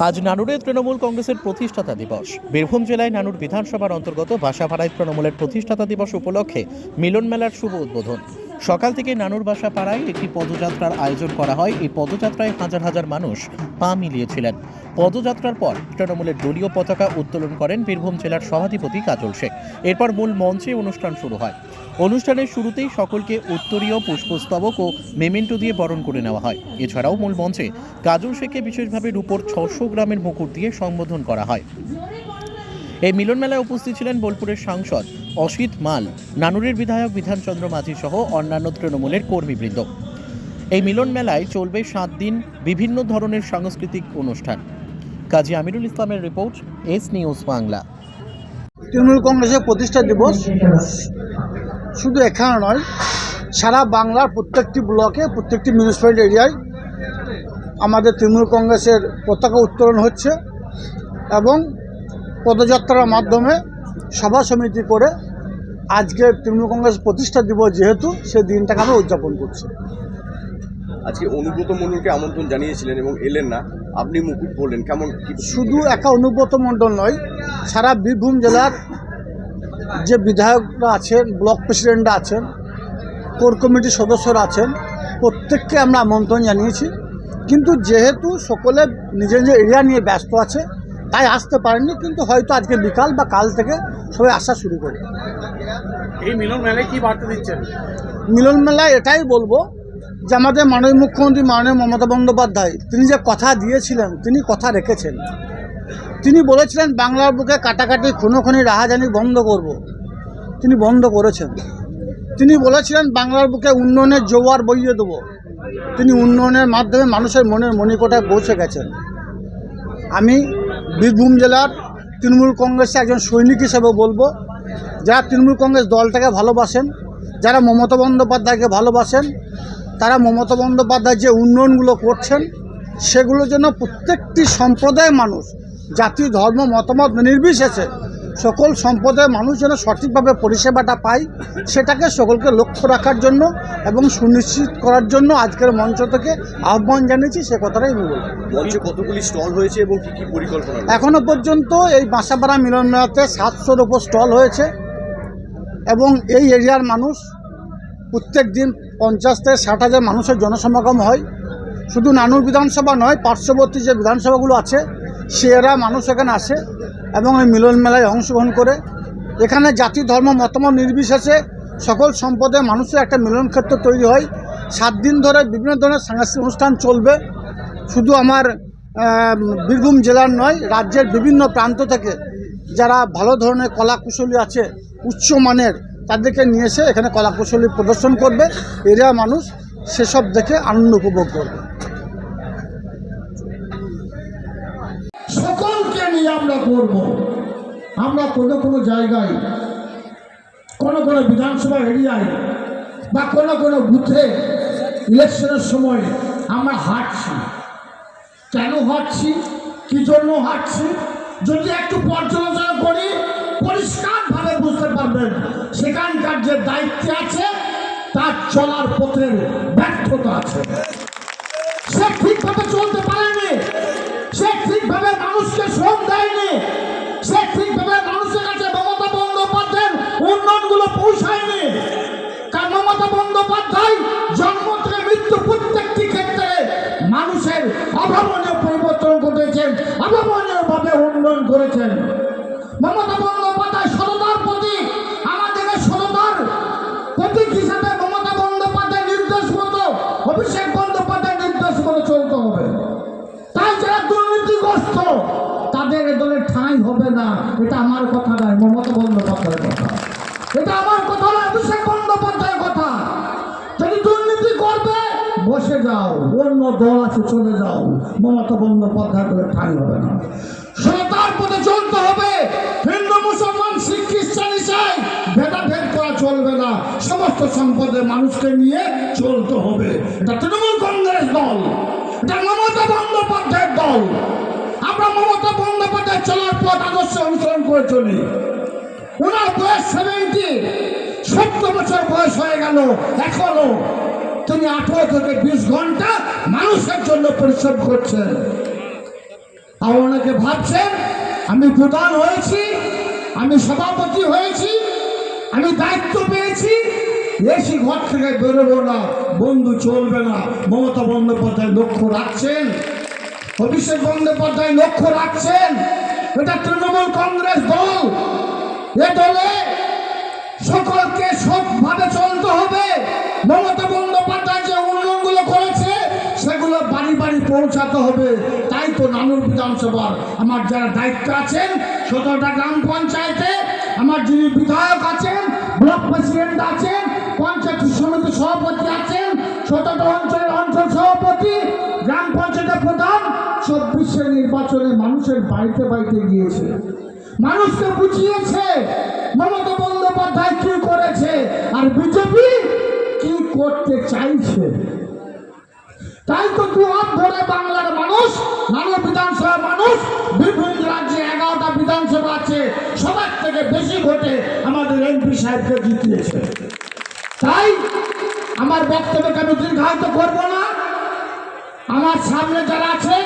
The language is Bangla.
আজ নানুরে তৃণমূল কংগ্রেসের প্রতিষ্ঠাতা দিবস। বীরভূম জেলায় নানুর বিধানসভার অন্তর্গত বাসাপাড়ায় তৃণমূলের প্রতিষ্ঠাতা দিবস উপলক্ষে মিলন মেলার শুভ উদ্বোধন। সকাল থেকে নানুর বাসা পাড়ায় একটি পদযাত্রার আয়োজন করা হয়। এই পদযাত্রায় হাজার হাজার মানুষ পা মিলিয়েছিলেন। পদযাত্রার পর তৃণমূলের দলীয় পতাকা উত্তোলন করেন বীরভূম জেলার সভাধিপতি কাজল শেখ। এরপর মূল মঞ্চে অনুষ্ঠান শুরু হয়। অনুষ্ঠানের শুরুতেই সকলকে উত্তরীয় পুষ্পস্তবক ও মেমেন্টো দিয়ে বরণ করে নেওয়া হয়। এছাড়াও মূল মঞ্চে কাজল শেখকে বিশেষভাবে রূপোর ছশো গ্রামের মুকুট দিয়ে সম্বোধন করা হয়। এই মিলন মেলায় উপস্থিত ছিলেন বোলপুরের সাংসদ অসিত মাল, নানুরের বিধায়ক বিধানচন্দ্র মাঝি সহ অন্যান্য তৃণমূলের কর্মীবৃন্দ। এই মিলন মেলায় চলবে সাত দিন বিভিন্ন ধরনের সাংস্কৃতিক অনুষ্ঠান। কাজী আমিরুল ইসলামের report, S news Bangla. Trinamool কংগ্রেসের প্রতিষ্ঠা দিবস শুধু এখানে নয়, সারা বাংলার প্রত্যেকটি ব্লকে, প্রত্যেকটি মিউনিসিপ্যালিটি এরিয়ায় আমাদের তৃণমূল কংগ্রেসের পতাকা উত্তোলন হচ্ছে এবং পদযাত্রার মাধ্যমে সভা সমিতি করে আজকে তৃণমূল কংগ্রেস প্রতিষ্ঠা দিবস যেহেতু সেই দিনটাকে আমরা উদযাপন করছি। আজকে অনুব্রত মণ্ডলকে আমন্ত্রণ জানিয়েছিলেন এবং এলেন না। আপনি মুকুট পড়লেন কেমন শুধু একা অনুব্রত মণ্ডল নয় সারা বীরভূম জেলার যে বিধায়করা আছেন ব্লক প্রেসিডেন্টরা আছেন কোর কমিটির সদস্যরা আছেন প্রত্যেককে আমরা আমন্ত্রণ জানিয়েছি। কিন্তু যেহেতু সকলে নিজের নিজের এরিয়া নিয়ে ব্যস্ত আছে তাই আসতে পারেননি কিন্তু হয়তো আজকে বিকাল বা কাল থেকে সবাই আসা শুরু করবে। এই মিলন মেলায় কি বার্তা দিচ্ছেন? মিলন মেলায় এটাই বলব যে আমাদের মাননীয় মুখ্যমন্ত্রী মাননীয় মমতা বন্দ্যোপাধ্যায় তিনি যে কথা দিয়েছিলেন তিনি কথা রেখেছেন। তিনি বলেছিলেন বাংলার বুকে কাটাকাটি খুনোখুনি রাহাজানি বন্ধ করব। তিনি বন্ধ করেছেন। তিনি বলেছিলেন বাংলার বুকে উন্নয়নের জোয়ার বইয়ে দেবো। তিনি উন্নয়নের মাধ্যমে মানুষের মনের মণিকোটায় পৌঁছে গেছেন। আমি বীরভূম জেলার তৃণমূল কংগ্রেসে একজন সৈনিক হিসেবে বলব, যারা তৃণমূল কংগ্রেস দলটাকে ভালোবাসেন, যারা মমতা বন্দ্যোপাধ্যায়কে ভালোবাসেন, তারা মমতা বন্দ্যোপাধ্যায় যে উন্নয়নগুলো করছেন, সেগুলো যেন প্রত্যেকটি সম্প্রদায়ের মানুষ, জাতি, ধর্ম, মতামত নির্বিশেষে সকল সম্প্রদায়ের মানুষ যেন সঠিকভাবে পরিষেবাটা পায় সেটাকে সকলকে লক্ষ্য রাখার জন্য এবং সুনিশ্চিত করার জন্য আজকের মঞ্চ থেকে আহ্বান জানিয়েছি সে কথাটাই আমি বলব। মঞ্চে কতগুলি স্টল হয়েছে এবং কী কী পরিকল্পনা রয়েছে? এখনও পর্যন্ত এই বাসাপাড়া মিলন মেলাতে সাতশোর ওপর স্টল হয়েছে এবং এই এরিয়ার মানুষ প্রত্যেক দিন পঞ্চাশ থেকে ষাট হাজার মানুষের জনসমাগম হয়। শুধু নানুর বিধানসভা নয় পার্শ্ববর্তী যে বিধানসভাগুলো আছে সেরা মানুষ এখানে আসে। এবং এই মিলন মেলায় অংশগ্রহণ করে এখানে জাতি, ধর্ম, মতামত নির্বিশেষে সকল সম্প্রদায়ের মানুষের একটা মিলন ক্ষেত্র তৈরি হয়। সাত দিন ধরে বিভিন্ন ধরনের সাংস্কৃতিক অনুষ্ঠান চলবে। শুধু আমার বীরভূম জেলার নয়, রাজ্যের বিভিন্ন প্রান্ত থেকে যারা ভালো ধরনের কলা কুশলী আছে উচ্চমানের তাদেরকে নিয়ে এসে এখানে কলা কুশলী প্রদর্শন করবে। এরিয়া মানুষ সেসব দেখে আনন্দ উপভোগ করবে সকলকে নিয়ে আমরা করব? আমরা কোনো কোনো জায়গায়, কোনো কোনো বিধানসভা এরিয়ায় বা কোনো কোনো বুথে ইলেকশনের সময় আমরা হাঁটছি। কেন হাঁটছি? কি জন্য হাঁটছি? যদি একটু পর্যালোচনা করি, পরিষ্কারভাবে বুঝতে পারবেন, সেখানকার যে দায়িত্বে আছে, তার চলার পথের ব্যর্থতা আছে। সে ঠিকভাবে চলতে মমতা বন্দ্যোপাধ্যায় সততার প্রতি আমাদের সততার প্রতীক হিসাবে মমতা বন্দ্যোপাধ্যায় নির্দেশ মতো, অভিষেক বন্দ্যোপাধ্যায় নির্দেশ মতো চলতে হবে। তাই যারা দুর্নীতিগ্রস্ত, তাদের এ ঠাঁই হবে না। এটা আমার কথা নয়, মমতা বন্দ্যোপাধ্যায়ের কথা। এটা আমার কথা নয়, অভিষেক বন্দ্যোপাধ্যায়ের কথা। যদি দুর্নীতি করবে, বসে যাও, অন্য দল আছে, চলে যাও। মমতা বন্দ্যোপাধ্যায় বলে ঠাঁই হবে না। পথে চলতে হবে। হিন্দু, মুসলমান, শিখ, খ্রিস্টান, ইসাই, ভেদাভেদ করা চলবে না। সমস্ত সম্পদের মানুষকে নিয়ে চলতে হবে। এটা তৃণমূল কংগ্রেস দল। এটা মমতা বন্দ্যোপাধ্যায়ের দল। আমরা মমতা বন্দ্যোপাধ্যায় চলার পথ আদর্শ অনুসরণ করে চলি। ওনার বয়স সেভেন্টি সত্তর বছর বয়স হয়ে গেল। এখনও তিনি আঠারো থেকে বিশ ঘণ্টা মানুষের জন্য পরিশ্রম করছেন। আর অনেকে ভাবছেন আমি প্রধান হয়েছি, আমি সভাপতি হয়েছি, আমি দায়িত্ব পেয়েছি। এসি ঘর থেকে বেরোবো না, বন্ধু চলবে না। মমতা বন্দ্যোপাধ্যায় লক্ষ্য রাখছেন? অভিষেক বন্দ্যোপাধ্যায় লক্ষ্য রাখছেন? এটা তৃণমূল কংগ্রেস দল। এ দলে সকলকে সৎভাবে চলতে হবে। মমতা বন্দ্যোপাধ্যায় যে উন্নয়নগুলো করেছে, সেগুলো বাড়ি বাড়ি পৌঁছাতে হবে। তাই তো নানুর বিধানসভার। আমার যারা দায়িত্ব আছেন, সতেরোটা গ্রাম পঞ্চায়েতে আমার যিনি বিধায়ক আছেন, ব্লক প্রেসিডেন্ট আছেন, পঞ্চায়েত সমিতি সভাপতি আছেন, সতেরোটা অঞ্চলের অঞ্চল সভাপতি, গ্রাম পঞ্চায়েতের প্রধান চব্বিশের নির্বাচনে মানুষের বাড়িতে বাড়িতে গিয়েছে। মানুষকে বুঝিয়েছে, মমতা বন্দ্যোপাধ্যায় কি করেছে, আর বিজেপি কি করতে চাইছে? তাই তো দু হাত ধরে বাংলার মানুষ, নানা বিধানসভার মানুষ বিভিন্ন রাজ্যে এগারোটা বিধানসভা আছে, সবার থেকে বেশি ভোটে আমাদের এমপি সাহেবকে জিতিয়েছে। তাই আমার বক্তব্যকে আমি দীর্ঘায়িত করব না। আমার সামনে যারা আছে